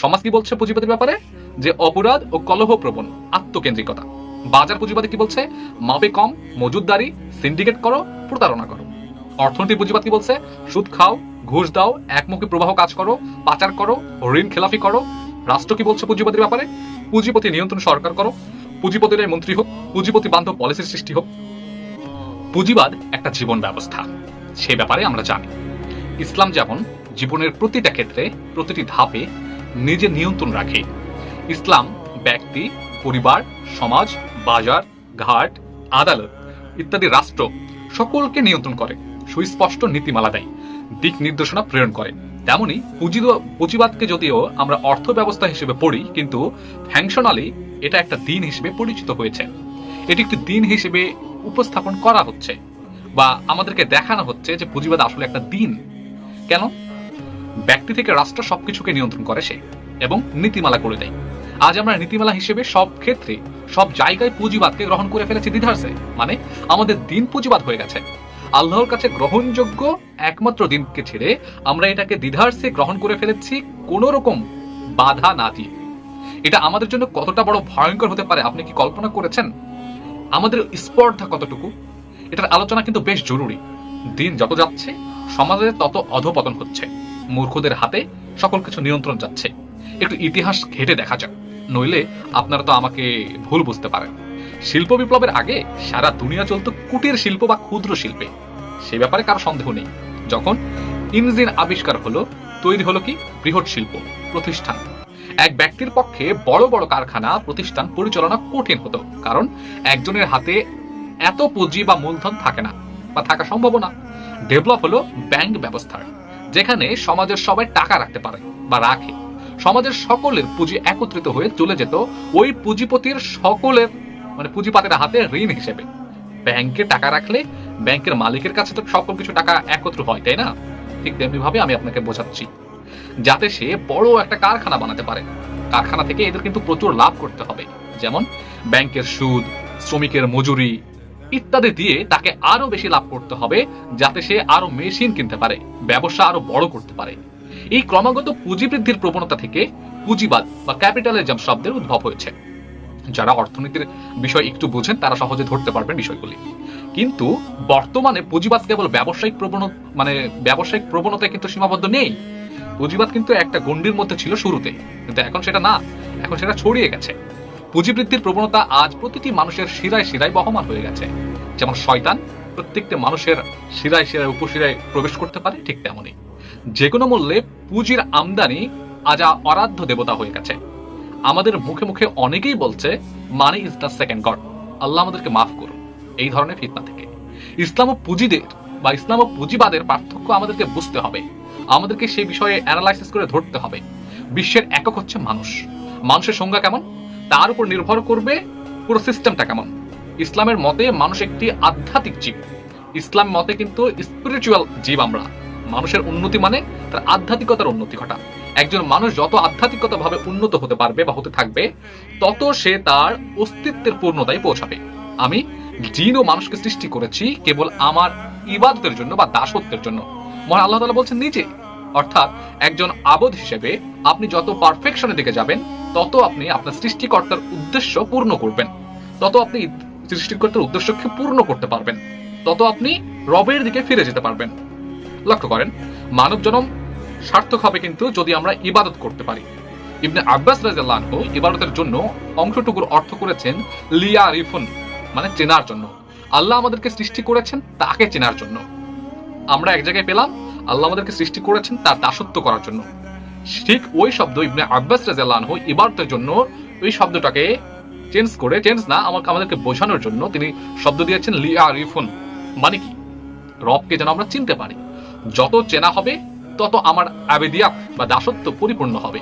সমাজ কি বলছে পুঁজিবাদের ব্যাপারে? যে অপরাধ ও কলহ প্রবণ আত্মকেন্দ্রিকতা। বাজার পুঁজিবাদী কি বলছে? মাপে কম মজুদদারি সিন্ডিকেট করো, প্রতারণা করো। অর্থনীতি পুঁজিবাদ কি বলছে? সুদ খাও, ঘুষ দাও, একমুখী প্রবাহ কাজ করো, পাচার করো, ঋণ খেলাফি করো। রাষ্ট্র কি বলছে পুঁজিবাদের ব্যাপারে? পুঁজিপতি নিয়ন্ত্রণ সরকার করো। পুঁজিপতিরাই মন্ত্রী হোক, পুঁজিপতি বান্ধব পলিসির সৃষ্টি হোক। পুঁজিবাদ একটা জীবন ব্যবস্থা, সে ব্যাপারে আমরা জানি। ইসলাম যেমন জীবনের প্রতিটা ক্ষেত্রে, প্রতিটি ধাপে নিজের নিয়ন্ত্রণ রাখে। ইসলাম, ব্যক্তি, পরিবার, সমাজ, বাজার, ঘাট, আদালত ইত্যাদি রাষ্ট্র সকলকে নিয়ন্ত্রণ করে, সুস্পষ্ট নীতিমালা দেয়, দিক নির্দেশনা প্রেরণ করে। তেমনি পুঁজি পুঁজিবাদকে যদিও আমরা অর্থ ব্যবস্থা হিসেবে পড়ি, কিন্তু ফ্যাংশনালি এটা একটা দিন হিসেবে পরিচিত হয়েছে। এটি একটি দিন হিসেবে উপস্থাপন করা হচ্ছে বা আমাদেরকে দেখানো হচ্ছে যে পুঁজিবাদ আসলে একটা দিন। কেন? ব্যক্তি থেকে রাষ্ট্র সবকিছুকে নিয়ন্ত্রণ করে সে, এবং নীতিমালা করে দেয়। আজ আমরা নীতিমালা হিসেবে সব ক্ষেত্রে, সব জায়গায় পুঁজিবাদকে গ্রহণ করে ফেলেছি দ্বিধার্সে মানে আমাদের দিন পুঁজিবাদ হয়ে গেছে। আল্লাহর কাছে গ্রহণযোগ্য একমাত্র দিনকে ছেড়ে আমরা এটাকে দ্বিধার্সে গ্রহণ করে ফেলেছি কোন রকম বাধা না দিয়ে। এটা আমাদের জন্য কতটা বড় ভয়ঙ্কর হতে পারে, আপনি কি কল্পনা করেছেন? আমাদের স্পর্ধা কতটুকু? এটার আলোচনা কিন্তু বেশ জরুরি। দিন যত যাচ্ছে, সমাজে তত অধপতন হচ্ছে। মূর্খদের হাতে সকল কিছু নিয়ন্ত্রণ যাচ্ছে। একটু ইতিহাস ঘেটে দেখা যাক। নইলে আপনারা তো আমাকে ভুল বুঝতে পারেন। শিল্প বিপ্লবের আগে সারা দুনিয়া চলতো কুটির শিল্প বা ক্ষুদ্র শিল্পে। সে ব্যাপারে কারও সন্দেহ নেই। যখন ইঞ্জিন আবিষ্কার হলো, তৈরি হলো কি? বৃহৎ শিল্প প্রতিষ্ঠান। এক ব্যক্তির পক্ষে বড় বড় কারখানা, প্রতিষ্ঠান পরিচালনা কঠিন হতো। কারণ একজনের হাতে এত পুঁজি বা মূলধন থাকে না বা থাকা সম্ভব না। ডেভেলপ হলো ব্যাংক ব্যবস্থার। যেখানে সমাজের সবাই টাকা রাখতে পারে বা রাখে। সমাজের সকলের পুঁজি একত্রিত হয়ে চলে যেত ওই পুঁজিপতির সকলের মানে পুঁজিপাতের হাতে ঋণ হিসেবে। ব্যাংকে টাকা রাখলে ব্যাংকের মালিকের কাছে তো সকল কিছু টাকা একত্র হয়, তাই না? ঠিক তেমনি ভাবে আমি আপনাকে বোঝাচ্ছি। যাতে সে বড় একটা কারখানা বানাতে পারে। কারখানা থেকে এদের কিন্তু প্রচুর লাভ করতে হবে। যেমন ব্যাংকের সুদ, শ্রমিকের মজুরি ইত্যাদি দিয়ে তাকে আরও বেশি লাভ করতে হবে যাতে সে আরও মেশিন কিনতে পারে, ব্যবসা আরও বড় করতে পারে। এই ক্রমাগত পুঁজি বৃদ্ধির প্রবণতা থেকে পুঁজিবাদ বা ক্যাপিটালিজম শব্দের উদ্ভব হয়েছে। যারা অর্থনীতির বিষয় একটু বুঝেন, তারা সহজে ধরতে পারবেন বিষয়গুলি। কিন্তু বর্তমানে পুঁজিবাদ কেবল ব্যবসায়িক প্রবণ মানে ব্যবসায়িক প্রবণতায় কিন্তু সীমাবদ্ধ নেই। পুঁজিবাদ কিন্তু একটা গণ্ডির মধ্যে ছিল শুরুতে, কিন্তু এখন সেটা না, এখন সেটা ছড়িয়ে গেছে। পুঁজি বৃদ্ধির প্রবণতা আজ প্রতিটি মানুষের শিরায় শিরায় বহমান হয়ে গেছে। যেমন শয়তান প্রত্যেকটা মানুষের শিরায় শিরায় উপশিরায় প্রবেশ করতে পারে ঠিক তেমনই। যে কোনো মূল্যে পুঁজির আমদানি আজ অরাধ্য দেবতা হয়ে গেছে। আমাদের মুখে মুখে অনেকেই বলছে money is the second god আল্লাহ আমাদেরকে মাফ করুন। এই ধরনের ফিতনা থেকে। ইসলাম ও পুঁজিদের বা ইসলাম ও পুঁজিবাদের পার্থক্য আমাদেরকে বুঝতে হবে। আমাদেরকে সেই বিষয়ে অ্যানালাইসিস করে ধরতে হবে। বিশ্বের একক হচ্ছে মানুষ। মানুষের সংজ্ঞা কেমন? তার উপর নির্ভর করবে পুরো সিস্টেমটা কেমন। ইসলামের মতে মানুষ একটি আধ্যাত্মিক জীব। ইসলাম মতে কিন্তু স্পিরিচুয়াল জীব আমরা। মানুষের উন্নতি মানে তার আধ্যাত্মিকতার উন্নতি ঘটা। একজন মানুষ যত আধ্যাত্মিকতা ভাবে উন্নত হতে পারবে বা হতে থাকবে, তত সে তার অস্তিত্বের পূর্ণতায় পৌঁছাবে। আমি জিন ও মানুষকে সৃষ্টি করেছি কেবল আমার ইবাদতের জন্য বা দাসত্বের জন্য। মহান আল্লাহ তাআলা বলছেন নিজে। অর্থাৎ একজন আবদ হিসেবে আপনি যত পারফেকশনের দিকে যাবেন তত আপনি আপনার সৃষ্টিকর্তার উদ্দেশ্য পূর্ণ করবেন। তত আপনি সৃষ্টিকর্তার উদ্দেশ্যকে পূর্ণ করতে পারবেন। তত আপনি রবের দিকে ফিরে যেতে পারবেন। লক্ষ্য করেন মানব জনম সার্থক হবে কিন্তু যদি আমরা ইবাদত করতে পারি। ইবনে আব্বাস আনহু ইবাদতের জন্য অংশটুকুর অর্থ করেছেন লিয়া রিফুন মানে চেনার জন্য। আল্লাহ আমাদেরকে সৃষ্টি করেছেন তাকে চেনার জন্য। আমরা এক জায়গায় পেলাম, আল্লাহ আমাদেরকে সৃষ্টি করেছেন তার দাসত্ব করার জন্য। ঠিক ওই শব্দ ইবনে আব্বাস রাদিয়াল্লাহু আনহু ইবাদতের জন্য ওই শব্দটাকে চেঞ্জ করে চেঞ্জ না, আমাকে, আমাদেরকে বোঝানোর জন্য তিনি শব্দ দিয়েছেন লিয়া রিফুন মানে কি? রবকে যেন আমরা চিনতে পারি। যত চেনা হবে, তত আমার আবেদিয়াত বা দাসত্ব পরিপূর্ণ হবে।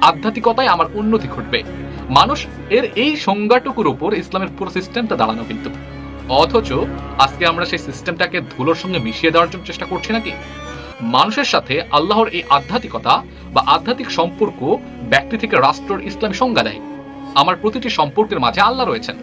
আধ্যাত্মিকতায় আমার উন্নতি ঘটবে। মানুষ এর এই সংজ্ঞাটুকুর উপর ইসলামের পুরো সিস্টেমটা দাঁড়ানো কিন্তু। অথচ আজকে আমরা সেই সিস্টেমটাকে ধুলোর সঙ্গে মিশিয়ে দেওয়ার জন্য চেষ্টা করছি নাকি? মানুষের সাথে আল্লাহর এই আধ্যাত্মিকতা বা আধ্যাত্মিক সম্পর্ক ব্যক্তি থেকে রাষ্ট্রের ইসলামী সংজ্ঞা দেয়। আমার প্রতিটি সম্পর্কের মাঝে আল্লাহ রয়েছেন।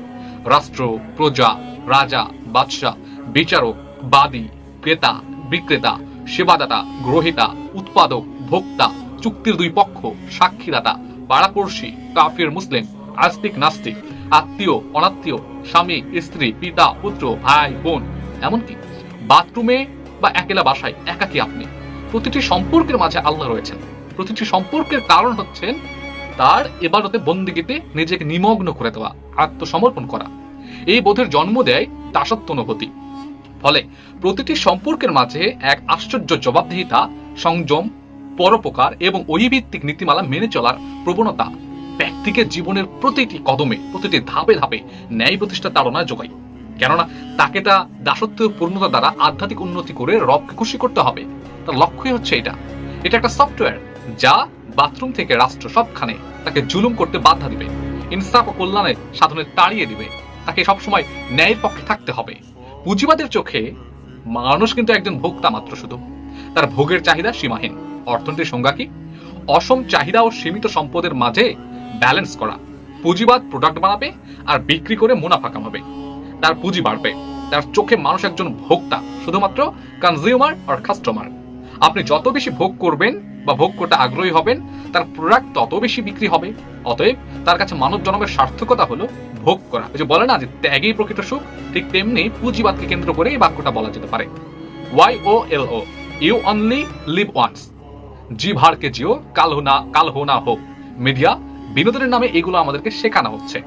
রাষ্ট্র, প্রজা, রাজা, বাদশাহ, বিচারক, বাদী, ক্রেতা, বিক্রেতা, সেবাদাতা, গ্রহিতা, উৎপাদক, ভোক্তা, চুক্তির দুই পক্ষ, সাক্ষীদাতা, পাড়াপড়শি, কাফির, মুসলিম, আস্তিক, নাস্তিক, আত্মীয়, অনাত্মীয়, স্বামী, স্ত্রী, পিতা, পুত্র, ভাই, বোন, এমনকি বাথরুমে বা একেলা বাসায় একাকি আপনি। প্রতিটি সম্পর্কের মাঝে আল্লাহ রয়েছেন। প্রতিটি সম্পর্কের কারণ হচ্ছেন তার এবারতে বন্দিগিতে নিজেকে নিমগ্ন করে দেওয়া, আত্মসমর্পণ করা। এই বোধের জন্ম দেয় দাসত্ব অনুভূতি। ফলে প্রতিটি সম্পর্কের মাঝে এক আশ্চর্য জবাবদিহিতা, সংযম, পরোপকার এবং ঐভিত্তিক নীতিমালা মেনে চলার প্রবণতা ব্যক্তিকে জীবনের প্রতিটি কদমে, প্রতিটি ধাপে ধাপে ন্যায় প্রতিষ্ঠা তাড়না যোগায়। কেননা তাকে তা দাসত্ব পূর্ণতা দ্বারা আধ্যাত্মিক উন্নতি করে রবকে খুশি করতে হবে। তার লক্ষ্যই হচ্ছে এটা। এটা একটা সফটওয়্যার যা বাথরুম থেকে রাষ্ট্র সবখানে তাকে জুলুম করতে বাধা দিবে, ইনসাফ ও কল্যাণের সাধনে তাড়িয়ে দিবে। তাকে সবসময় ন্যায়ের পক্ষে থাকতে হবে। পুঁজিবাদের চোখে মানুষ কিন্তু একজন ভোক্তা মাত্র শুধু। তার ভোগের চাহিদা সীমাহীন। অর্থনীতির সংজ্ঞা কি? অসম চাহিদা ও সীমিত সম্পদের মাঝে ব্যালেন্স করা। পুঁজিবাদ প্রোডাক্ট বানাবে আর বিক্রি করে মুনাফা কামাবে। তার পুঁজি বাড়বে। তার চোখে মানুষ একজন ভোক্তা, শুধুমাত্র কনজিউমার আর কাস্টমার আপনি যত বেশি ভোগ করবেন বা ভোগ করতে আগ্রহী হবেন, তার প্রোডাক্ট তত বেশি বিক্রি হবে। অতএব তার কাছে মানব জনমের সার্থকতা হলো ভোগ করা। যে বলে না যে ত্যাগেই প্রকৃত সুখ, ঠিক তেমনি পুঁজিবাদকে কেন্দ্র করে এই বাক্যটা বলা যেতে পারে। Y O L O you only live once জি ভারকে জিও, কাল না, কাল হো না হোক। মিডিয়া, বিনোদনের নামে এগুলো আমাদেরকে শেখানো হচ্ছে।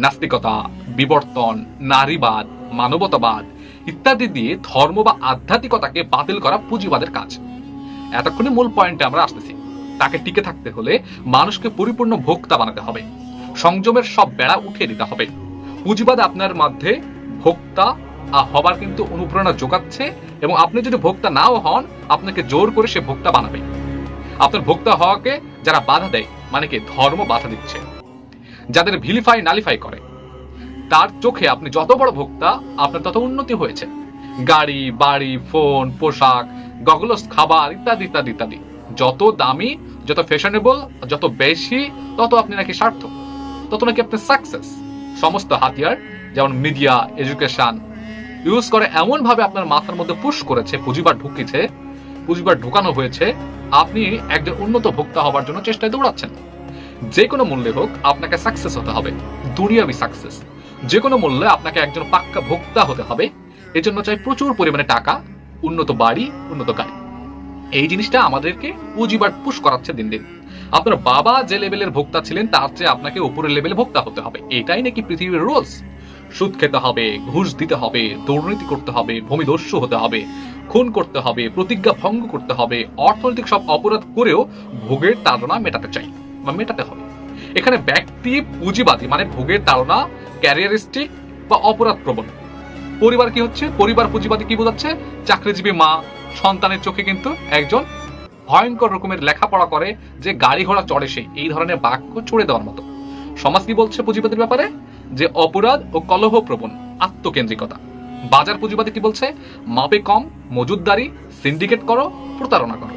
নাস্তিকতা, বিবর্তন, নারীবাদ, মানবতাবাদ ইত্যাদি দিয়ে ধর্ম বা আধ্যাত্মিকতাকে বাতিল করা পুঁজিবাদের কাজ। এতক্ষণে মূল পয়েন্টে আমরা আসতেছি। তাকে টিকে থাকতে হলে মানুষকে পরিপূর্ণ ভোক্তা বানাতে হবে। সংযমের সব বেড়া উঠিয়ে দিতে হবে। পুঁজিবাদ আপনার মধ্যে ভোক্তা হবার কিন্তু অনুপ্রেরণা যোগাচ্ছে এবং আপনি যদি ভোক্তা নাও হন, আপনাকে জোর করে সে ভোক্তা বানাবে। আপনার ভোক্তা হওয়াকে যারা বাধা দেয় মানে কি ধর্ম বাধা দিচ্ছে। যাদের ভিলিফাই নালিফাই করে। তার চোখে আপনি যত বড় ভোক্তা, আপনার তত উন্নতি হয়েছে। গাড়ি, বাড়ি, ফোন, পোশাক, গগলস, খাবার ইত্যাদি ইত্যাদি ইত্যাদি। যত দামি, যত ফ্যাশনেবল যত বেশি, তত আপনি নাকি স্বার্থ তত নাকি আপনি সাকসেস সমস্ত হাতিয়ার, যেমন মিডিয়া এডুকেশন ইউজ করে এমন ভাবে আপনার মাথার মধ্যে পুশ করেছে, পুঁজিবার ঢুকিয়েছে পুঁজিবার ঢুকানো হয়েছে, আপনি একজন উন্নত ভোক্তা হবার জন্য চেষ্টায় দৌড়াচ্ছেন। যে কোনো মূল্যে হোক আপনাকে সাকসেস হতে হবে। দুনিয়াবি সাকসেস যে কোনো মূল্যে আপনাকে একজন পাক্কা ভোক্তা হতে হবে। এজন্য চাই প্রচুর পরিমাণে টাকা, উন্নত বাড়ি, উন্নত গাড়ি। এই জিনিসটা আমাদেরকে পুঁজিবার পুশ করাচ্ছে দিন দিন। আপনার বাবা যে লেভেলের ভোক্তা ছিলেন, তার চেয়ে আপনাকে উপরের লেভেলে ভোক্তা হতে হবে। এটাই নাকি পৃথিবীর রোলস সুদ খেতে হবে, ঘুষ দিতে হবে, দুর্নীতি করতে হবে ভূমিদস্যু হতে হবে, খুন করতে হবে, প্রতিজ্ঞা ভঙ্গ করতে হবে, অর্থনৈতিক সব অপরাধ করেও ভোগের তাড়না মেটাতে চাই। মেটাতে হবে। এখানে ব্যক্তি, পুঁজিবাদী মানে ভোগের তাড়না, ক্যারিয়ারিস্টিক বা অপরাধ প্রবণ পরিবার কি হচ্ছে? পরিবার পুঁজিবাদী কি বোঝাচ্ছে? চাকরিজীবী মা, সন্তানের চোখে কিন্তু একজন ভয়ঙ্কর রকমের লেখাপড়া করে, যে গাড়ি ঘোড়া চড়ে সে। এই ধরনের বাক্য ছুড়ে দেওয়ার মতো। সমাজ কি বলছে পুঁজিবাদীর ব্যাপারে? যে অপরাধ ও কলহ প্রবণ আত্মকেন্দ্রিকতা। বাজার পুঁজিবাদী কি বলছে? মাপে কম মজুদদারি সিন্ডিকেট করো, প্রতারণা করো।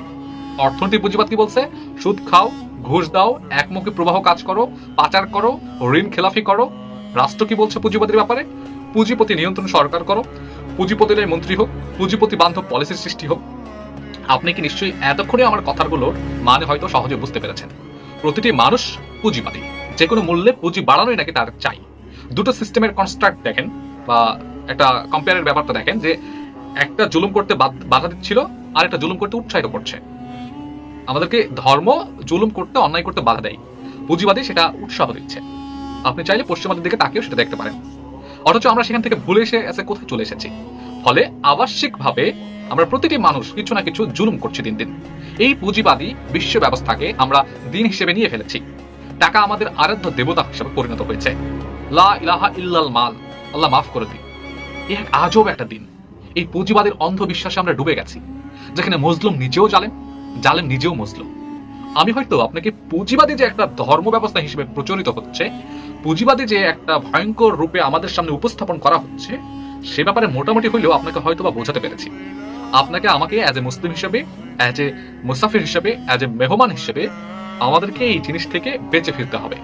অর্থনীতি পুঁজিবাদ কি বলছে? সুদ খাও ঘুষ দাও একমুখী প্রবাহ কাজ করো, পাচার করো, ঋণ খেলাফি করো। রাষ্ট্র কি বলছে পুঁজিবাদীর ব্যাপারে? পুঁজিপতি নিয়ন্ত্রণ সরকার করো। পুঁজিপতির মন্ত্রী হোক, পুঁজিপতি বান্ধব পলিসির সৃষ্টি হোক। আপনি কি নিশ্চয়ই এতক্ষণে আমার কথাগুলোর মানে হয়তো সহজে বুঝতে পেরেছেন। প্রতিটি মানুষ পুঁজিবাদী। যে কোনো মূল্যে পুঁজি বাড়ানোই নাকি তার চাই। দুটো সিস্টেমের কনস্ট্রাক্ট দেখেন, বা একটা কম্পেয়ারের ব্যাপারটা দেখেন যে একটা জুলুম করতে বাধা দিচ্ছিল আর একটা জুলুম করতে উৎসাহিত করছে। আমাদেরকে ধর্ম জুলুম করতে, অন্যায় করতে বাধা দেয়। পুঁজিবাদী সেটা উৎসাহ দিচ্ছে। আপনি চাইলে পশ্চিমাদের দিকে তাকিয়েও সেটা দেখতে পারেন। অথচ আমরা সেখান থেকে ভুলে এসে এসে কোথায় চলে এসেছি? ফলে আবাসিকভাবে আমরা প্রতিটি মানুষ কিছু না কিছু জুলুম করছি দিন দিন। এই পুঁজিবাদী বিশ্ব ব্যবস্থাকে আমরা দিন হিসেবে নিয়ে ফেলেছি। টাকা আমাদের আরাধ্য দেবতা হিসেবে পরিণত হয়েছে। লা ইলাহা ইল্লাল মাল, আল্লাহ মাফ করে দিন। এ এক আজব একটা দিন। এই পুঁজিবাদের অন্ধবিশ্বাসে আমরা ডুবে গেছি। যেখানে মজলুম নিজেও জালেম জালেম নিজেও মজলুম আমি হয়তো আপনাকে পুঁজিবাদী যে একটা ধর্ম ব্যবস্থা হিসেবে প্রচলিত হচ্ছে, পুঁজিবাদী যে একটা ভয়ঙ্কর রূপে আমাদের সামনে উপস্থাপন করা হচ্ছে, সে ব্যাপারে মোটামুটি হইলেও আপনাকে হয়তো বা বোঝাতে পেরেছি। আপনাকে আমাকে অ্যাজ এ মুসলিম হিসেবে অ্যাজ এ মুসাফির হিসেবে অ্যাজ এ মেহমান হিসেবে আমাদেরকে এই জিনিস থেকে বেঁচে ফিরতে হবে।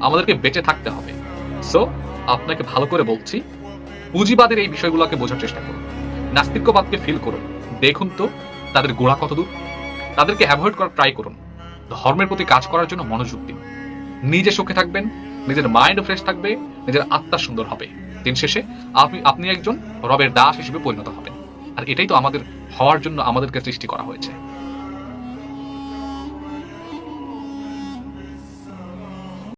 আমাদেরকে বেঁচে থাকতে হবে। সো আপনাকে ভালো করে বলছি, পুঁজিবাদের এই বিষয়গুলোকে বোঝার চেষ্টা করুন। নাস্তিক্যবাদকে ফিল করুন। দেখুন তো, তাদের গোড়া কত দূর তাদেরকে অ্যাভয়েড করার ট্রাই করুন। ধর্মের প্রতি কাজ করার জন্য মনোযোগ দিন। নিজে সুখে থাকবেন, নিজের মাইন্ড ফ্রেশ থাকবে, নিজের আত্মা সুন্দর হবে। দিন শেষে আপনি আপনি একজন রবের দাস হিসেবে পরিণত হবেন। আর এটাই তো আমাদের হওয়ার জন্য আমাদেরকে সৃষ্টি করা হয়েছে।